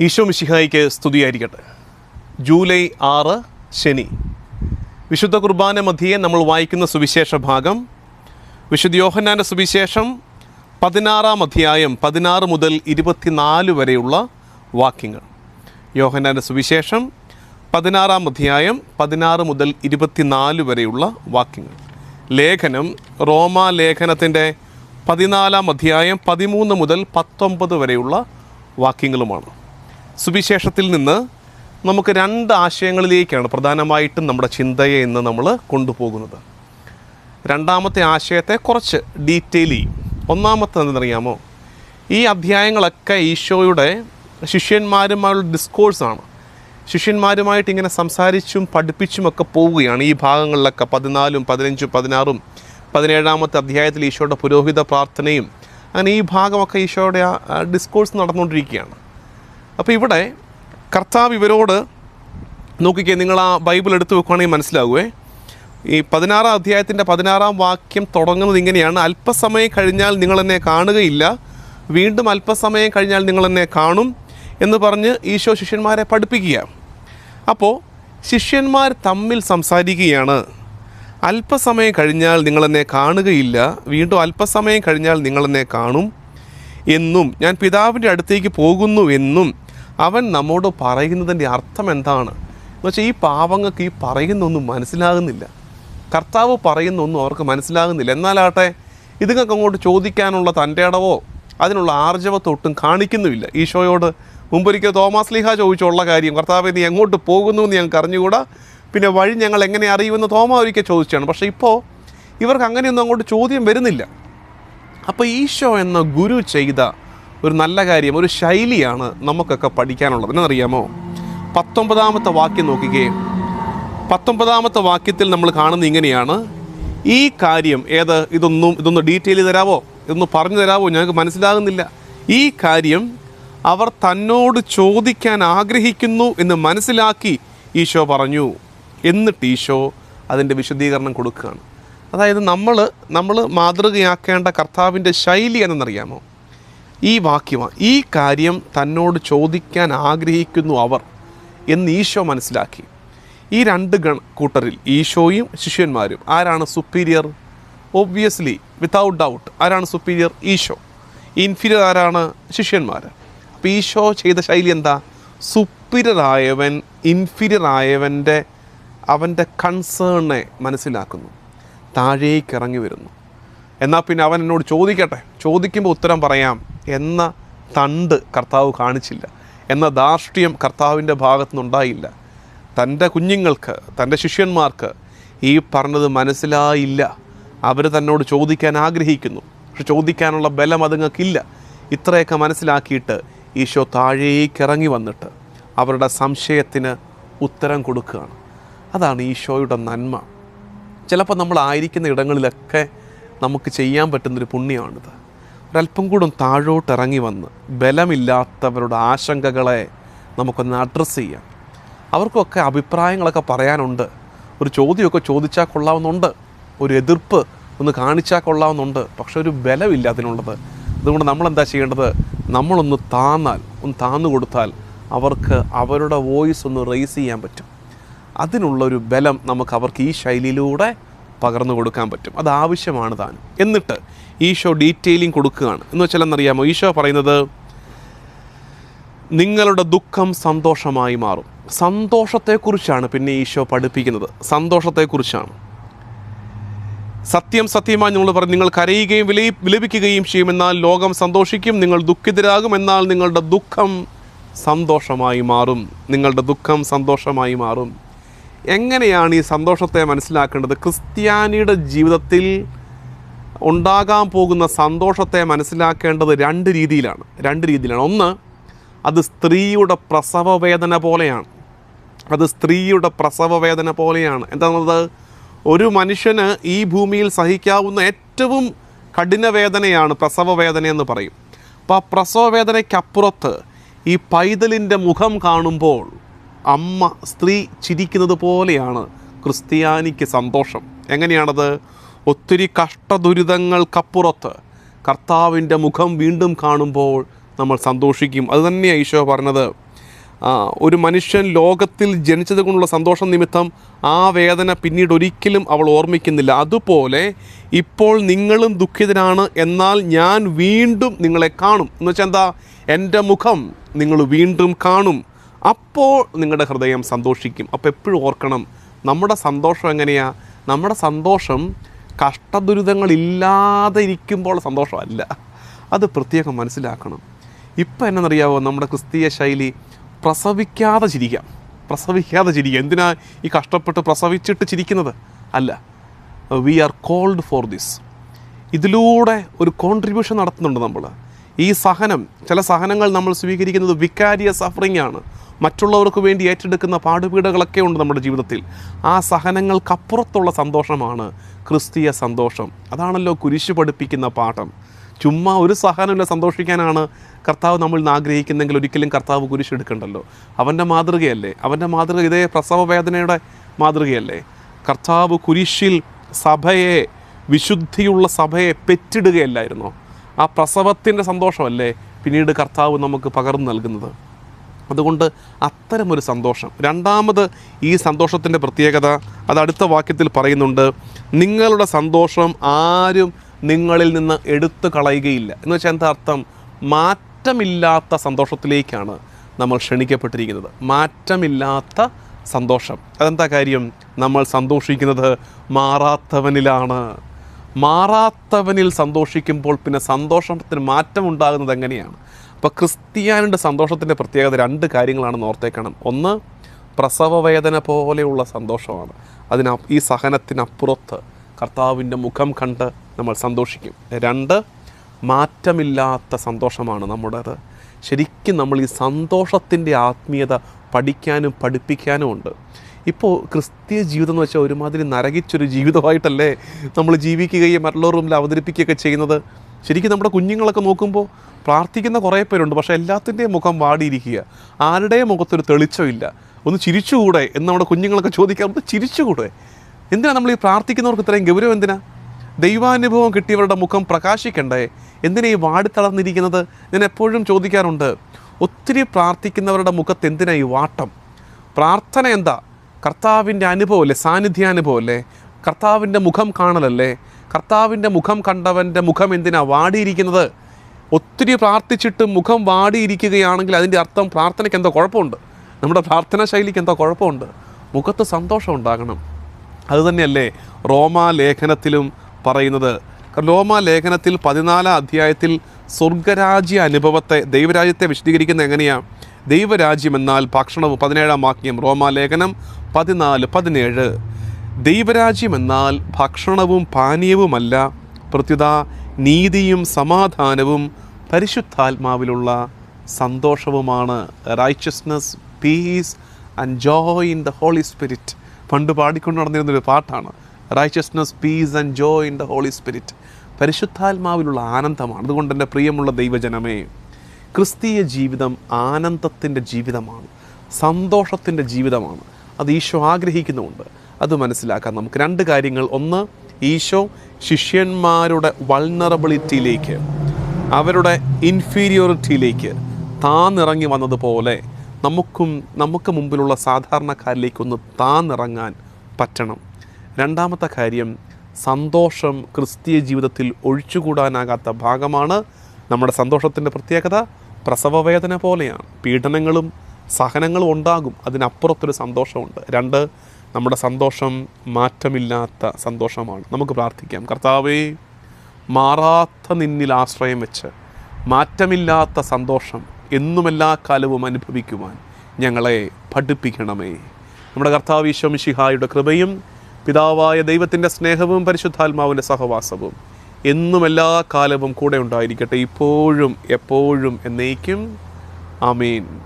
ഈശോ മിശിഹായിക്ക് സ്തുതിയായിരിക്കട്ടെ. ജൂലൈ ആറ് ശനി. വിശുദ്ധ കുർബാന മധ്യേ നമ്മൾ വായിക്കുന്ന സുവിശേഷ ഭാഗം. വിശുദ്ധ യോഹന്നാന്റെ സുവിശേഷം പതിനാറാം അധ്യായം പതിനാറ് മുതൽ ഇരുപത്തിനാല് വരെയുള്ള വാക്യങ്ങൾ. യോഹന്നാന്റെ സുവിശേഷം പതിനാറാം അധ്യായം പതിനാറ് മുതൽ ഇരുപത്തിനാല് വരെയുള്ള വാക്യങ്ങൾ. ലേഖനം റോമാ ലേഖനത്തിന്റെ പതിനാലാം അധ്യായം പതിമൂന്ന് മുതൽ പത്തൊമ്പത് വരെയുള്ള വാക്യങ്ങളുമാണ്. സുവിശേഷത്തിൽ നിന്ന് നമുക്ക് രണ്ട് ആശയങ്ങളിലേക്കാണ് പ്രധാനമായിട്ടും നമ്മുടെ ചിന്തയെ ഇന്ന് നമ്മൾ കൊണ്ടുപോകുന്നത്. രണ്ടാമത്തെ ആശയത്തെ കുറച്ച് ഡീറ്റെയിൽ ചെയ്യും. ഒന്നാമത്തെ എന്തെന്നറിയാമോ? ഈ അധ്യായങ്ങളൊക്കെ ഈശോയുടെ ശിഷ്യന്മാരുമായുള്ള ഡിസ്കോഴ്സാണ് ശിഷ്യന്മാരുമായിട്ട് ഇങ്ങനെ സംസാരിച്ചും പഠിപ്പിച്ചും ഒക്കെ പോവുകയാണ്. ഈ ഭാഗങ്ങളിലൊക്കെ പതിനാലും പതിനഞ്ചും പതിനാറും പതിനേഴാമത്തെ അധ്യായത്തിൽ ഈശോയുടെ പുരോഹിത പ്രാർത്ഥനയും അങ്ങനെ ഈ ഭാഗമൊക്കെ ഈശോയുടെ ഡിസ്കോഴ്സ് നടന്നുകൊണ്ടിരിക്കുകയാണ്. അപ്പോൾ ഇവിടെ കർത്താവ് ഇവരോട് നോക്കിക്കേ നിങ്ങൾ ആ ബൈബിൾ എടുത്തു വെക്കുകയാണെങ്കിൽ മനസ്സിലാകുവേ. ഈ പതിനാറാം അധ്യായത്തിന്റെ പതിനാറാം വാക്യം തുടങ്ങുന്നത് ഇങ്ങനെയാണ്. അല്പസമയം കഴിഞ്ഞാൽ നിങ്ങൾ എന്നെ കാണുകയില്ല. വീണ്ടും അല്പസമയം കഴിഞ്ഞാൽ നിങ്ങൾ എന്നെ കാണും എന്ന് പറഞ്ഞ് ഈശോ ശിഷ്യന്മാരെ പഠിപ്പിക്കുക. അപ്പോൾ ശിഷ്യന്മാർ തമ്മിൽ സംസാരിക്കുകയാണ്. അല്പസമയം കഴിഞ്ഞാൽ നിങ്ങളെന്നെ കാണുകയില്ല. വീണ്ടും അല്പസമയം കഴിഞ്ഞാൽ നിങ്ങളെന്നെ കാണും എന്നും ഞാൻ പിതാവിന്റെ അടുത്തേക്ക് പോകുന്നു എന്നും അവൻ നമ്മോട് പറയുന്നതിന്റെ അർത്ഥം എന്താണ്? എന്ന് വെച്ചാൽ ഈ പാവങ്ങൾക്ക് ഈ പറയുന്നൊന്നും മനസ്സിലാകുന്നില്ല. കർത്താവ് പറയുന്നൊന്നും അവർക്ക് മനസ്സിലാകുന്നില്ല. എന്നാലാട്ടെ ഇതുങ്ങൾക്ക് അങ്ങോട്ട് ചോദിക്കാനുള്ള തന്റെ ഇടവോ അതിനുള്ള ആർജവത്തൊട്ടും കാണിക്കുന്നുമില്ല. ഈശോയോട് മുമ്പൊരിക്കൽ തോമാസ് ലീഹ ചോദിച്ചുള്ള കാര്യം കർത്താവ് നീ എങ്ങോട്ട് പോകുന്നു എന്ന് ഞങ്ങൾക്ക് അറിഞ്ഞുകൂടാ? പിന്നെ വഴി ഞങ്ങൾ എങ്ങനെ അറിയുമെന്ന് തോമ ഒരിക്കൽ ചോദിച്ചാണ്. പക്ഷേ ഇപ്പോൾ ഇവർക്ക് അങ്ങനെയൊന്നും അങ്ങോട്ട് ചോദ്യം വരുന്നില്ല. അപ്പോൾ ഈശോ എന്ന ഗുരു ചെയ്ത ഒരു നല്ല കാര്യം ഒരു ശൈലിയാണ് നമുക്കൊക്കെ പഠിക്കാനുള്ളത്. എന്നറിയാമോ? പത്തൊമ്പതാമത്തെ വാക്യം നോക്കിക്കേ. പത്തൊമ്പതാമത്തെ വാക്യത്തിൽ നമ്മൾ കാണുന്നത് ഇങ്ങനെയാണ്. ഈ കാര്യം ഏത്? ഇതൊന്നും ഇതൊന്ന് ഡീറ്റെയിൽ തരാവോ? ഇതൊന്ന് പറഞ്ഞു തരാവോ? ഞങ്ങൾക്ക് മനസ്സിലാകുന്നില്ല. ഈ കാര്യം അവർ തന്നോട് ചോദിക്കാൻ ആഗ്രഹിക്കുന്നു എന്ന് മനസ്സിലാക്കി ഈശോ പറഞ്ഞു. എന്നിട്ട് ഈശോ അതിന്റെ വിശദീകരണം കൊടുക്കുകയാണ്. അതായത് നമ്മൾ നമ്മൾ മാതൃകയാക്കേണ്ട കർത്താവിന്റെ ശൈലി എന്നറിയാമോ? ഈ വാക്യമാണ് ഈ കാര്യം തന്നോട് ചോദിക്കാൻ ആഗ്രഹിക്കുന്നു അവർ എന്ന് ഈശോ മനസ്സിലാക്കി. ഈ രണ്ട് ഗണ കൂട്ടറിൽ ഈശോയും ശിഷ്യന്മാരും ആരാണ് സുപ്പീരിയർ ഒബ്വിയസ്ലി വിത്തൗട്ട് ഡൗട്ട് ആരാണ് സുപ്പീരിയർ ഈശോ. ഇൻഫീരിയർ ആരാണ്? ശിഷ്യന്മാർ അപ്പോൾ ഈശോ ചെയ്ത ശൈലി എന്താ? സുപ്പീരിയർ ആയവൻ ഇൻഫീരിയർ ആയവന്റെ അവന്റെ കൺസേണിനെ മനസ്സിലാക്കുന്നു. താഴേക്ക് ഇറങ്ങി വരുന്നു. എന്നാൽ പിന്നെ അവൻ എന്നോട് ചോദിക്കട്ടെ? ചോദിക്കുമ്പോൾ ഉത്തരം പറയാം. എന്ന തണ്ട് കർത്താവ് കാണിച്ചില്ല. എന്ന ധാർഷ്ട്യം കർത്താവിന്റെ ഭാഗത്തുനിന്നുണ്ടായില്ല. തന്റെ കുഞ്ഞുങ്ങൾക്ക് തന്റെ ശിഷ്യന്മാർക്ക് ഈ പറഞ്ഞത് മനസ്സിലായില്ല. അവർ തന്നോട് ചോദിക്കാൻ ആഗ്രഹിക്കുന്നു. പക്ഷെ ചോദിക്കാനുള്ള ബലം അതുങ്ങൾക്കില്ല. ഇത്രയൊക്കെ മനസ്സിലാക്കിയിട്ട് ഈശോ താഴേക്ക് ഇറങ്ങി വന്നിട്ട് അവരുടെ സംശയത്തിന് ഉത്തരം കൊടുക്കുകയാണ്. അതാണ് ഈശോയുടെ നന്മ. ചിലപ്പോൾ നമ്മളായിരിക്കുന്ന ഇടങ്ങളിലൊക്കെ നമുക്ക് ചെയ്യാൻ പറ്റുന്നൊരു പുണ്യമാണിത്. ഒരല്പം കൂടും താഴോട്ടിറങ്ങി വന്ന് ബലമില്ലാത്തവരുടെ ആശങ്കകളെ നമുക്കൊന്ന് അഡ്രസ്സ് ചെയ്യാം. അവർക്കൊക്കെ അഭിപ്രായങ്ങളൊക്കെ പറയാനുണ്ട്. ഒരു ചോദ്യമൊക്കെ ചോദിച്ചാൽ കൊള്ളാവുന്നുണ്ട്. ഒരു എതിർപ്പ് ഒന്ന് കാണിച്ചാൽ കൊള്ളാവുന്നുണ്ട്. പക്ഷെ ഒരു ബലമില്ല അതിനുള്ളത്. അതുകൊണ്ട് നമ്മളെന്താ ചെയ്യേണ്ടത്? നമ്മളൊന്ന് താന്നാൽ ഒന്ന് താന്നു കൊടുത്താൽ അവർക്ക് അവരുടെ വോയിസ് ഒന്ന് റേസ് ചെയ്യാൻ പറ്റും. അതിനുള്ളൊരു ബലം നമുക്ക് അവർക്ക് ഈ ശൈലിയിലൂടെ പകർന്നു കൊടുക്കാൻ പറ്റും. അത് ആവശ്യമാണ് താനും. എന്നിട്ട് ഈശോ ഡീറ്റെയിലിംഗ് കൊടുക്കുകയാണ്. എന്ന് വെച്ചാൽ എന്നറിയാമോ ഈശോ പറയുന്നത് നിങ്ങളുടെ ദുഃഖം സന്തോഷമായി മാറും. സന്തോഷത്തെക്കുറിച്ചാണ് പിന്നെ ഈശോ പഠിപ്പിക്കുന്നത്. സന്തോഷത്തെക്കുറിച്ചാണ്. സത്യം സത്യമായി നിങ്ങൾ പറഞ്ഞു നിങ്ങൾ കരയുകയും വിലയി വിലപിക്കുകയും ചെയ്യും എന്നാൽ ലോകം സന്തോഷിക്കും നിങ്ങൾ ദുഃഖിതരാകും എന്നാൽ നിങ്ങളുടെ ദുഃഖം സന്തോഷമായി മാറും. നിങ്ങളുടെ ദുഃഖം സന്തോഷമായി മാറും. എങ്ങനെയാണ് ഈ സന്തോഷത്തെ മനസ്സിലാക്കേണ്ടത്? ക്രിസ്ത്യാനിയുടെ ജീവിതത്തിൽ ഉണ്ടാകാൻ പോകുന്ന സന്തോഷത്തെ മനസ്സിലാക്കേണ്ടത് രണ്ട് രീതിയിലാണ്. രണ്ട് രീതിയിലാണ്. ഒന്ന് അത് സ്ത്രീയുടെ പ്രസവ വേദന പോലെയാണ്. അത് സ്ത്രീയുടെ പ്രസവ വേദന പോലെയാണ്. എന്താണത്? ഒരു മനുഷ്യന് ഈ ഭൂമിയിൽ സഹിക്കാവുന്ന ഏറ്റവും കഠിന വേദനയാണ് പ്രസവ വേദന എന്ന് പറയും. അപ്പോൾ ആ പ്രസവ വേദനയ്ക്കപ്പുറത്ത് ഈ പൈതലിന്റെ മുഖം കാണുമ്പോൾ അമ്മ സ്ത്രീ ചിരിക്കുന്നത് പോലെയാണ് ക്രിസ്ത്യാനിക്ക് സന്തോഷം. എങ്ങനെയാണത്? ഒത്തിരി കഷ്ടദുരിതങ്ങൾക്കപ്പുറത്ത് കർത്താവിന്റെ മുഖം വീണ്ടും കാണുമ്പോൾ നമ്മൾ സന്തോഷിക്കും. അത് തന്നെയാണ് ഈശോ പറഞ്ഞത്. ഒരു മനുഷ്യൻ ലോകത്തിൽ ജനിച്ചത് കൊണ്ടുള്ള സന്തോഷം നിമിത്തം ആ വേദന പിന്നീട് ഒരിക്കലും അവൾ ഓർമ്മിക്കുന്നില്ല. അതുപോലെ ഇപ്പോൾ നിങ്ങളും ദുഃഖിതരാണ് എന്നാൽ ഞാൻ വീണ്ടും നിങ്ങളെ കാണും. എന്ന് വെച്ചാൽ എന്താ? എന്റെ മുഖം നിങ്ങൾ വീണ്ടും കാണും. അപ്പോൾ നിങ്ങളുടെ ഹൃദയം സന്തോഷിക്കും. അപ്പോൾ എപ്പോഴും ഓർക്കണം നമ്മുടെ സന്തോഷം എങ്ങനെയാണ് നമ്മുടെ സന്തോഷം കഷ്ടദുരിതങ്ങളില്ലാതെ ഇരിക്കുമ്പോൾ സന്തോഷമല്ല. അത് പ്രത്യേകം മനസ്സിലാക്കണം. ഇപ്പം എന്നറിയാവോ നമ്മുടെ ക്രിസ്തീയ ശൈലി പ്രസവിക്കാതെ ചിരിക്കാം. പ്രസവിക്കാതെ ചിരിക്കുക എന്തിനാ ഈ കഷ്ടപ്പെട്ട് പ്രസവിച്ചിട്ട് ചിരിക്കുന്നത്? അല്ല we are called for this ഇതിലൂടെ ഒരു കോൺട്രിബ്യൂഷൻ നടത്തുന്നുണ്ട് നമ്മൾ. ഈ സഹനം ചില സഹനങ്ങൾ നമ്മൾ സ്വീകരിക്കുന്നത് വിക്കാരിയ സഫറിംഗ് ആണ്. മറ്റുള്ളവർക്ക് വേണ്ടി ഏറ്റെടുക്കുന്ന പാടുപീടുകളൊക്കെ ഉണ്ട് നമ്മുടെ ജീവിതത്തിൽ. ആ സഹനങ്ങൾക്കപ്പുറത്തുള്ള സന്തോഷമാണ് ക്രിസ്തീയ സന്തോഷം. അതാണല്ലോ കുരിശ് പഠിപ്പിക്കുന്ന പാഠം. ചുമ്മാ ഒരു സഹനമില്ല സന്തോഷിക്കാനാണ് കർത്താവ് നമ്മൾ നിന്ന് ആഗ്രഹിക്കുന്നെങ്കിൽ ഒരിക്കലും കർത്താവ് കുരിശെടുക്കണ്ടല്ലോ അവന്റെ മാതൃകയല്ലേ? അവന്റെ മാതൃക ഇതേ പ്രസവ വേദനയുടെ മാതൃകയല്ലേ? കർത്താവ് കുരിശിൽ സഭയെ വിശുദ്ധിയുള്ള സഭയെ പെറ്റിടുകയല്ലായിരുന്നോ? ആ പ്രസവത്തിന്റെ സന്തോഷമല്ലേ പിന്നീട് കർത്താവ് നമുക്ക് പകർന്നു നൽകുന്നത്? അതുകൊണ്ട് അത്തരമൊരു സന്തോഷം. രണ്ടാമത് ഈ സന്തോഷത്തിന്റെ പ്രത്യേകത അത് അടുത്ത വാക്യത്തിൽ പറയുന്നുണ്ട് നിങ്ങളുടെ സന്തോഷം ആരും നിങ്ങളിൽ നിന്ന് എടുത്തു കളയുകയില്ല. എന്ന് വെച്ചാൽ എന്താ അർത്ഥം? മാറ്റമില്ലാത്ത സന്തോഷത്തിലേക്കാണ് നമ്മൾ ക്ഷണിക്കപ്പെട്ടിരിക്കുന്നത്. മാറ്റമില്ലാത്ത സന്തോഷം. അതെന്താ കാര്യം? നമ്മൾ സന്തോഷിക്കുന്നത് മാറാത്തവനിലാണ്. മാറാത്തവനിൽ സന്തോഷിക്കുമ്പോൾ പിന്നെ സന്തോഷത്തിന് മാറ്റമുണ്ടാകുന്നത് എങ്ങനെയാണ്? അപ്പോൾ ക്രിസ്ത്യാനിന്റെ സന്തോഷത്തിന്റെ പ്രത്യേകത രണ്ട് കാര്യങ്ങളാണ് ഓർത്തേക്കണം ഒന്ന് പ്രസവ വേദന പോലെയുള്ള സന്തോഷമാണ്. അതിന ഈ സഹനത്തിനപ്പുറത്ത് കർത്താവിന്റെ മുഖം കണ്ട് നമ്മൾ സന്തോഷിക്കും. രണ്ട് മാറ്റമില്ലാത്ത സന്തോഷമാണ് നമ്മുടേത്. ശരിക്കും നമ്മൾ ഈ സന്തോഷത്തിന്റെ ആത്മീയത പഠിക്കാനും പഠിപ്പിക്കാനും ഉണ്ട്. ഇപ്പോൾ ക്രിസ്തീയ ജീവിതം എന്ന് വെച്ചാൽ ഒരുമാതിരി നരകിച്ചൊരു ജീവിതമായിട്ടല്ലേ നമ്മൾ ജീവിക്കുകയും മറ്റുള്ളവർ മുമ്പിൽ അവതരിപ്പിക്കുകയൊക്കെ ചെയ്യുന്നത്? ശരിക്കും നമ്മുടെ കുഞ്ഞുങ്ങളൊക്കെ നോക്കുമ്പോൾ പ്രാർത്ഥിക്കുന്ന കുറേ പേരുണ്ട് പക്ഷേ എല്ലാത്തിന്റെയും മുഖം വാടിയിരിക്കുക. ആരുടെയും മുഖത്തൊരു തെളിച്ചമില്ല ഒന്ന് ചിരിച്ചുകൂടെ എന്ന് നമ്മുടെ കുഞ്ഞുങ്ങളൊക്കെ ചോദിക്കാൻ ഒന്ന് ചിരിച്ചുകൂടെ. എന്തിനാണ് നമ്മൾ ഈ പ്രാർത്ഥിക്കുന്നവർക്ക് ഇത്രയും ഗൗരവം എന്തിനാ? ദൈവാനുഭവം കിട്ടിയവരുടെ മുഖം പ്രകാശിക്കണ്ടേ? എന്തിനാ ഈ വാടിത്തളർന്നിരിക്കുന്നത് ഞാൻ എപ്പോഴും ചോദിക്കാറുണ്ട് ഒത്തിരി പ്രാർത്ഥിക്കുന്നവരുടെ മുഖത്ത് എന്തിനാ ഈ വാട്ടം? പ്രാർത്ഥന എന്താ? കർത്താവിന്റെ അനുഭവമല്ലേ? സാന്നിധ്യാനുഭവമല്ലേ? കർത്താവിന്റെ മുഖം കാണലല്ലേ? കർത്താവിന്റെ മുഖം കണ്ടവന്റെ മുഖം എന്തിനാ വാടിയിരിക്കുന്നത്? ഒത്തിരി പ്രാർത്ഥിച്ചിട്ട് മുഖം വാടിയിരിക്കുകയാണെങ്കിൽ അതിന്റെ അർത്ഥം പ്രാർത്ഥനയ്ക്ക് എന്തോ കുഴപ്പമുണ്ട്. നമ്മുടെ പ്രാർത്ഥനാ ശൈലിക്ക് എന്തോ കുഴപ്പമുണ്ട്. മുഖത്ത് സന്തോഷം ഉണ്ടാകണം. അതുതന്നെയല്ലേ റോമാ ലേഖനത്തിലും പറയുന്നത്. റോമാ ലേഖനത്തിൽ പതിനാലാം അധ്യായത്തിൽ സ്വർഗരാജ്യ അനുഭവത്തെ ദൈവരാജ്യത്തെ വിശദീകരിക്കുന്ന എങ്ങനെയാണ് ദൈവരാജ്യം എന്നാൽ ഭക്ഷണവും പതിനേഴാം വാക്യം റോമാ ലേഖനം പതിനാല് പതിനേഴ്. ദൈവരാജ്യം എന്നാൽ ഭക്ഷണവും പാനീയവുമല്ല. പ്രത്യുത നീതിയും സമാധാനവും പരിശുദ്ധാത്മാവിലുള്ള സന്തോഷവുമാണ്. Righteousness peace and joy in the holy spirit പണ്ട് പാടിക്കൊണ്ട് നടന്നിരുന്നൊരു പാട്ടാണ്. Righteousness peace and joy in the holy spirit പരിശുദ്ധാത്മാവിലുള്ള ആനന്ദമാണ്. അതുകൊണ്ട് എന്റെ പ്രിയമുള്ള ദൈവജനമേ ക്രിസ്തീയ ജീവിതം ആനന്ദത്തിന്റെ ജീവിതമാണ്. സന്തോഷത്തിന്റെ ജീവിതമാണ്. അത് ഈശോ ആഗ്രഹിക്കുന്നുമുണ്ട്. അത് മനസ്സിലാക്കാൻ നമുക്ക് രണ്ട് കാര്യങ്ങൾ. ഒന്ന് ഈശോ ശിഷ്യന്മാരുടെ വൾണറബിലിറ്റിയിലേക്ക് അവരുടെ ഇൻഫീരിയോറിറ്റിയിലേക്ക് താന്നിറങ്ങി വന്നതുപോലെ നമുക്കും നമുക്ക് മുമ്പിലുള്ള സാധാരണക്കാരിലേക്കൊന്ന് താന്നിറങ്ങാൻ പറ്റണം. രണ്ടാമത്തെ കാര്യം സന്തോഷം ക്രിസ്തീയ ജീവിതത്തിൽ ഒഴിച്ചുകൂടാനാകാത്ത ഭാഗമാണ് നമ്മുടെ സന്തോഷത്തിന്റെ പ്രത്യേകത. പ്രസവവേദന പോലെയാണ്. പീഡനങ്ങളും സഹനങ്ങളും ഉണ്ടാകും. അതിനപ്പുറത്തൊരു സന്തോഷമുണ്ട്. രണ്ട് നമ്മുടെ സന്തോഷം മാറ്റമില്ലാത്ത സന്തോഷമാണ്. നമുക്ക് പ്രാർത്ഥിക്കാം. കർത്താവേ മാറാത്ത നിന്നിൽ ആശ്രയം വെച്ച് മാറ്റമില്ലാത്ത സന്തോഷം എന്നുമെല്ലാ കാലവും അനുഭവിക്കുവാൻ ഞങ്ങളെ പഠിപ്പിക്കണമേ. നമ്മുടെ കർത്താവ് ഈശോമിഷിഹായുടെ കൃപയും പിതാവായ ദൈവത്തിന്റെ സ്നേഹവും പരിശുദ്ധാത്മാവിന്റെ സഹവാസവും എന്നും എല്ലാ കാലവും കൂടെ ഉണ്ടായിരിക്കട്ടെ. ഇപ്പോഴും എപ്പോഴും എന്നേക്കും. ആമീൻ.